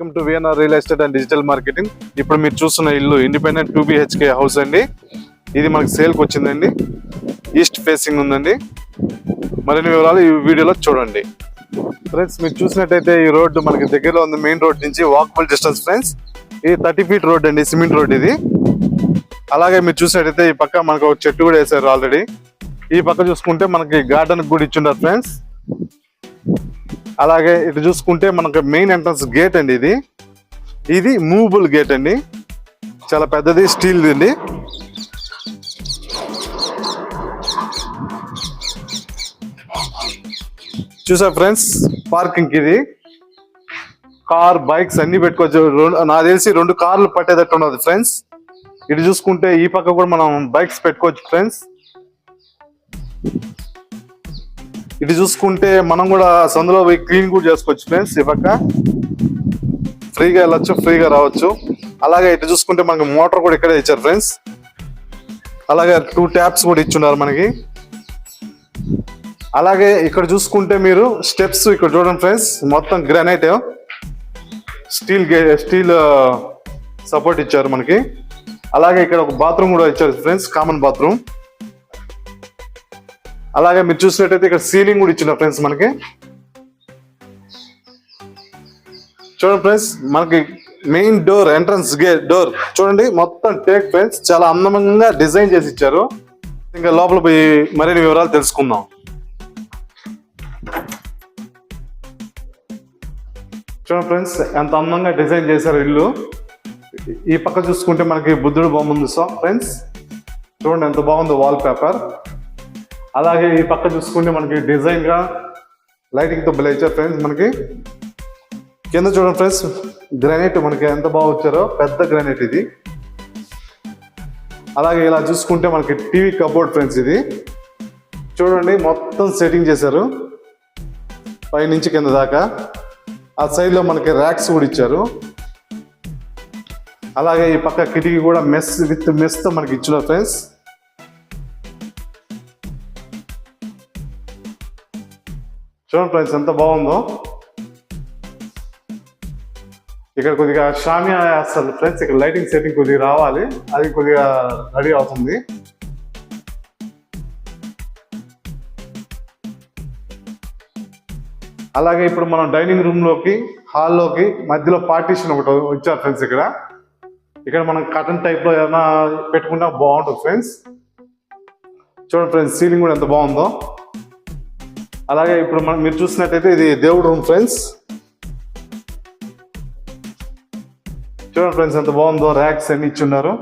Welcome to VNR real estate and digital marketing ఇప్పుడు మీరు చూస్తున్న ఇల్లు ఇండిపెండెంట్ టూ బిహెచ్కే హౌస్ అండి. ఇది మనకి సేల్కి వచ్చిందండి. ఈస్ట్ ఫేసింగ్ ఉందండి. మరిన్ని వివరాలు ఈ వీడియోలో చూడండి. ఫ్రెండ్స్ మీరు చూసినట్టయితే ఈ రోడ్డు మనకి దగ్గరలో ఉంది. మెయిన్ రోడ్ నుంచి వాకబుల్ డిస్టెన్స్ ఫ్రెండ్స్ ఇది థర్టీ ఫీట్ రోడ్ అండి. సిమెంట్ రోడ్ ఇది. అలాగే మీరు చూసినట్టయితే ఈ పక్క మనకు ఒక చెట్టు కూడా వేసారు ఆల్రెడీ ఈ పక్క చూసుకుంటే మనకి గార్డెన్ కూడా ఇచ్చిండారు ఫ్రెండ్స్ అలాగే ఇటు చూసుకుంటే మనకు మెయిన్ ఎంట్రన్స్ గేట్ అండి ఇది. ఇది మూవబుల్ గేట్ అండి. చాలా పెద్దది స్టీల్ అండి. చూసా ఫ్రెండ్స్ పార్కింగ్ ఇది. కార్ బైక్స్ అన్ని పెట్టుకోవచ్చు. నాకు తెలిసి రెండు కార్లు పట్టేటట్టు ఉన్నది ఫ్రెండ్స్ ఇటు చూసుకుంటే ఈ పక్క కూడా మనం బైక్స్ పెట్టుకోవచ్చు ఫ్రెండ్స్ ఇటు చూసుకుంటే మనం కూడా సందులో పోయి క్లీన్ కూడా చేసుకోవచ్చు ఫ్రెండ్స్ ఈ పక్క ఫ్రీగా వెళ్ళొచ్చు ఫ్రీగా రావచ్చు. అలాగే ఇటు చూసుకుంటే మనకి మోటార్ కూడా ఇక్కడే ఇచ్చారు ఫ్రెండ్స్ అలాగే టూ ట్యాప్స్ కూడా ఇచ్చున్నారు మనకి. అలాగే ఇక్కడ చూసుకుంటే మీరు స్టెప్స్ ఇక్కడ చూడండి ఫ్రెండ్స్ మొత్తం గ్రానైట్ స్టీల్ గే స్టీల్ సపోర్ట్ ఇచ్చారు మనకి. అలాగే ఇక్కడ ఒక బాత్రూమ్ కూడా ఇచ్చారు ఫ్రెండ్స్ కామన్ బాత్రూమ్ అలాగే మీరు చూసినట్టయితే ఇక్కడ సీలింగ్ కూడా ఇచ్చిన ఫ్రెండ్స్ మనకి. చూడండి ఫ్రెండ్స్ మనకి main door entrance gate door. చూడండి మొత్తం టేక్ ఫ్రెండ్స్ చాలా అందంగా డిజైన్ చేసి ఇచ్చారు. ఇంకా లోపల పోయి మరిన్ని వివరాలు తెలుసుకుందాం. చూడండి ఫ్రెండ్స్ ఎంత అందంగా డిజైన్ చేశారు ఇల్లు. ఈ పక్క చూసుకుంటే మనకి బుద్ధుడు బొమ్మ ఉంది సో ఫ్రెండ్స్. చూడండి ఎంత బాగుందో వాల్ పేపర్. అలాగే ఈ పక్క చూసుకుంటే మనకి డిజైన్గా లైటింగ్తో భలే ఇచ్చారు ఫ్రెండ్స్ మనకి. కింద చూడండి ఫ్రెండ్స్ గ్రానైట్ మనకి ఎంత బాగా వచ్చారో పెద్ద గ్రానైట్ ఇది. అలాగే ఇలా చూసుకుంటే మనకి టీవీ కబోర్డ్ ఫ్రెండ్స్ ఇది. చూడండి మొత్తం సెట్టింగ్ చేశారు. పై నుంచి కింద దాకా. ఆ సైడ్లో మనకి ర్యాక్స్ కూడా ఇచ్చారు. అలాగే ఈ పక్క కిటికీ కూడా మెస్ విత్ మెస్తో మనకి ఇచ్చిన ఫ్రెండ్స్ చూడండి ఫ్రెండ్స్ ఎంత బాగుందో? ఇక్కడ కొద్దిగా షామియా వేస్తారు ఫ్రెండ్స్ ఇక్కడ లైటింగ్ సెట్టింగ్ కొద్దిగా రావాలి. అది కొద్దిగా రెడీ అవుతుంది. అలాగే ఇప్పుడు మనం డైనింగ్ రూమ్లోకి హాల్లోకి మధ్యలో పార్టీషన్ ఒకటి వచ్చారు ఫ్రెండ్స్ ఇక్కడ. ఇక్కడ మనం కటన్ టైప్లో ఏదైనా పెట్టుకున్నా బాగుంటుంది ఫ్రెండ్స్ చూడండి ఫ్రెండ్స్ సీలింగ్ కూడా ఎంత బాగుందో. అలాగే ఇప్పుడు మనం మీరు చూసినట్టయితే ఇది దేవుడు రూమ్ ఫ్రెండ్స్ చూడండి ఫ్రెండ్స్ ఎంత బాగుందో ర్యాక్స్ అన్ని ఇచ్చున్నారు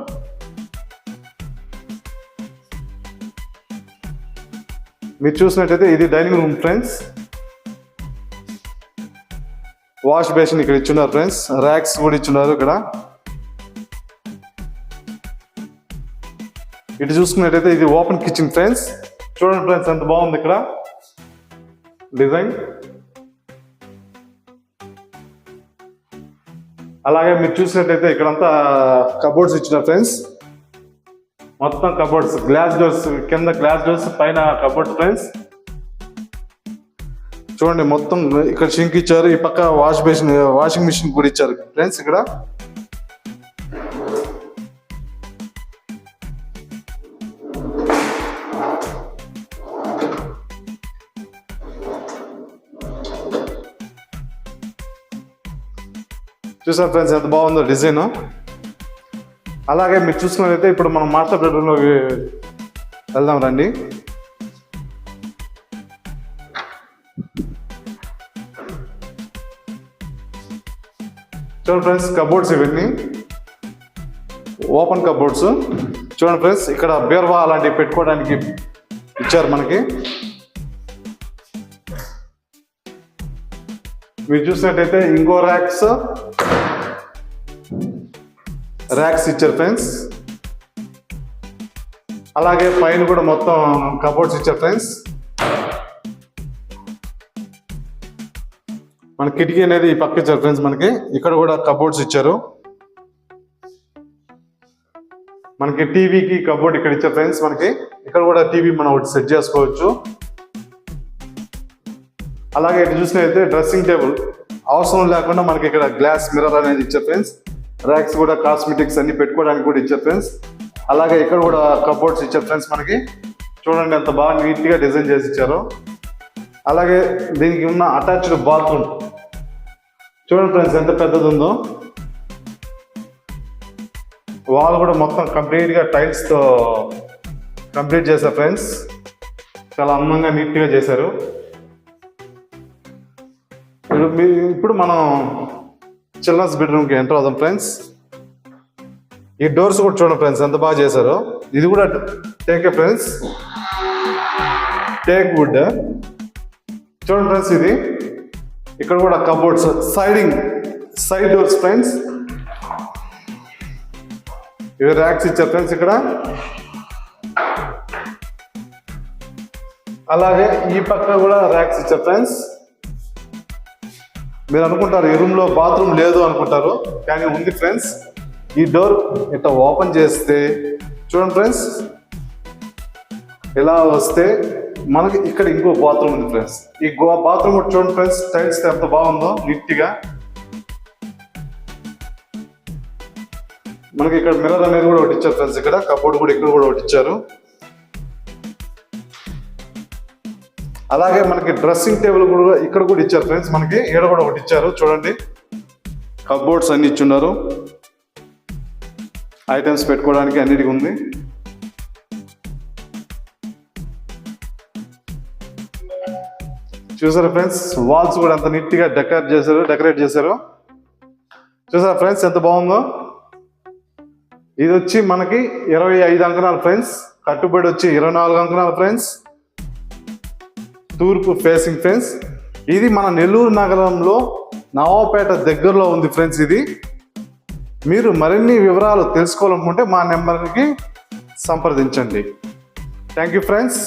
మీరు చూసినట్టయితే ఇది dining room friends wash basin ఇక్కడ ఇచ్చున్నారు ఫ్రెండ్స్ ర్యాక్స్ కూడా ఇచ్చున్నారు ఇక్కడ. ఇటు చూసుకున్నట్టయితే ఇది ఓపెన్ కిచెన్ ఫ్రెండ్స్ చూడండి ఫ్రెండ్స్ ఎంత బాగుంది ఇక్కడ. డిజైన్? అలాగే మీరు చూసినట్టయితే ఇక్కడంతా కబోర్డ్స్ ఇచ్చిన ఫ్రెండ్స్. మొత్తం కబోర్డ్స్ గ్లాస్ డోర్స్ కింద గ్లాస్ డోర్స్ పైన కబోర్డ్ ఫ్రెండ్స్. చూడండి మొత్తం ఇక్కడ షింక్ ఇచ్చారు ఈ పక్క వాష్ బేసిన్ వాషింగ్ మిషన్ కూడా ఇచ్చారు ఫ్రెండ్స్ ఇక్కడ. చూసారు ఫ్రెండ్స్ ఎంత బాగుందో డిజైన్? అలాగే మీరు చూసుకున్నట్లయితే ఇప్పుడు మనం మాస్టర్ బెడ్రూమ్లోకి వెళ్దాం రండి. చూడండి ఫ్రెండ్స్ కబోర్డ్స్ ఇవన్నీ. ఓపెన్ కబోర్డ్స్ చూడండి ఫ్రెండ్స్ ఇక్కడ బీర్వా అలాంటివి పెట్టుకోవడానికి ఇచ్చారు మనకి. మీరు చూసినట్టయితే ఇంకో ర్యాక్స్ ర్యాక్స్ ఇచ్చారు ఫ్రెండ్స్ అలాగే పైన కూడా మొత్తం కబోర్డ్స్ ఇచ్చారు ఫ్రెండ్స్ మన కిటికీ అనేది ఈ పక్క ఇచ్చారు ఫ్రెండ్స్ మనకి. ఇక్కడ కూడా కబోర్డ్స్ ఇచ్చారు. మనకి టీవీకి కబోర్డ్ ఇక్కడ ఇచ్చారు ఫ్రెండ్స్ మనకి. ఇక్కడ కూడా టీవీ మనం ఒకటి సెట్ చేసుకోవచ్చు. అలాగే ఇటు చూసినట్లయితే డ్రెస్సింగ్ టేబుల్. అవసరం లేకుండా మనకి ఇక్కడ గ్లాస్ మిర్రర్ అనేది ఇచ్చారు ఫ్రెండ్స్ ర్యాక్స్ కూడా కాస్మెటిక్స్ అన్ని పెట్టుకోవడానికి కూడా ఇచ్చారు ఫ్రెండ్స్ అలాగే ఇక్కడ కూడా కబోర్డ్స్ ఇచ్చారు ఫ్రెండ్స్ మనకి. చూడండి ఎంత బాగా నీట్గా డిజైన్ చేసి ఇచ్చారు. అలాగే దీనికి ఉన్న అటాచ్డ్ బాత్రూమ్ చూడండి ఫ్రెండ్స్ ఎంత పెద్దది ఉందో వాల్ కూడా మొత్తం కంప్లీట్గా టైల్స్తో కంప్లీట్ చేశారు ఫ్రెండ్స్ చాలా అందంగా నీట్గా చేశారు. ఇప్పుడు మీ- ఇప్పుడు మనం చిల్డ్రన్స్ బెడ్రూమ్కి ఎంటర్ అవుదాం ఫ్రెండ్స్ ఈ డోర్స్ కూడా చూడండి ఫ్రెండ్స్ ఎంత బాగా చేశారు. ఇది కూడా టేక్ ఫ్రెండ్స్ టేక్ వుడ్ చూడండి ఫ్రెండ్స్ ఇది. ఇక్కడ కూడా cupboards sliding side doors friends ఇవి ర్యాక్స్ ఇచ్చారు ఫ్రెండ్స్ ఇక్కడ. అలాగే ఈ పక్క కూడా ర్యాక్స్ ఇచ్చారు ఫ్రెండ్స్ మీరు అనుకుంటారు ఈ రూమ్లో బాత్రూమ్ లేదు అనుకుంటారు కానీ ఉంది ఫ్రెండ్స్ ఈ డోర్ ఇట్లా ఓపెన్ చేస్తే చూడండి ఫ్రెండ్స్ ఇలా వస్తే మనకి ఇక్కడ ఇంకో బాత్రూమ్ ఉంది ఫ్రెండ్స్ ఈ గో బాత్రూమ్ కూడా చూడండి ఫ్రెండ్స్ టైల్స్ ఎంత బాగుందో నీట్గా. మనకి ఇక్కడ మిర్రర్ అనేది కూడా ఒకటి ఇచ్చారు ఫ్రెండ్స్ ఇక్కడ కబోర్డ్ కూడా ఇక్కడ కూడా ఒకటి ఇచ్చారు. అలాగే మనకి డ్రెస్సింగ్ టేబుల్ కూడా ఇక్కడ కూడా ఇచ్చారు ఫ్రెండ్స్. మనకి ఈడ కూడా ఒకటి ఇచ్చారు. చూడండి. కబోర్డ్స్ అన్ని ఇచ్చున్నారు. ఐటమ్స్ పెట్టుకోవడానికి అన్నిటికీ ఉంది. చూసారా ఫ్రెండ్స్? వాల్స్ కూడా అంత నీట్గా డెకరేట్ చేశారు డెకరేట్ చేశారు. చూసారా ఫ్రెండ్స్ ఎంత బాగుందో? ఇది వచ్చి మనకి ఇరవై ఐదు అంకణాలు ఫ్రెండ్స్. కట్టుబడి వచ్చి ఇరవై నాలుగు అంకణాలు ఫ్రెండ్స్. తూర్పు ఫేసింగ్ ఫ్రెండ్స్ ఇది మన నెల్లూరు నగరంలో నవాపేట దగ్గరలో ఉంది ఫ్రెండ్స్ ఇది. మీరు మరిన్ని వివరాలు తెలుసుకోవాలనుకుంటే మా నెంబర్కి సంప్రదించండి. Thank you friends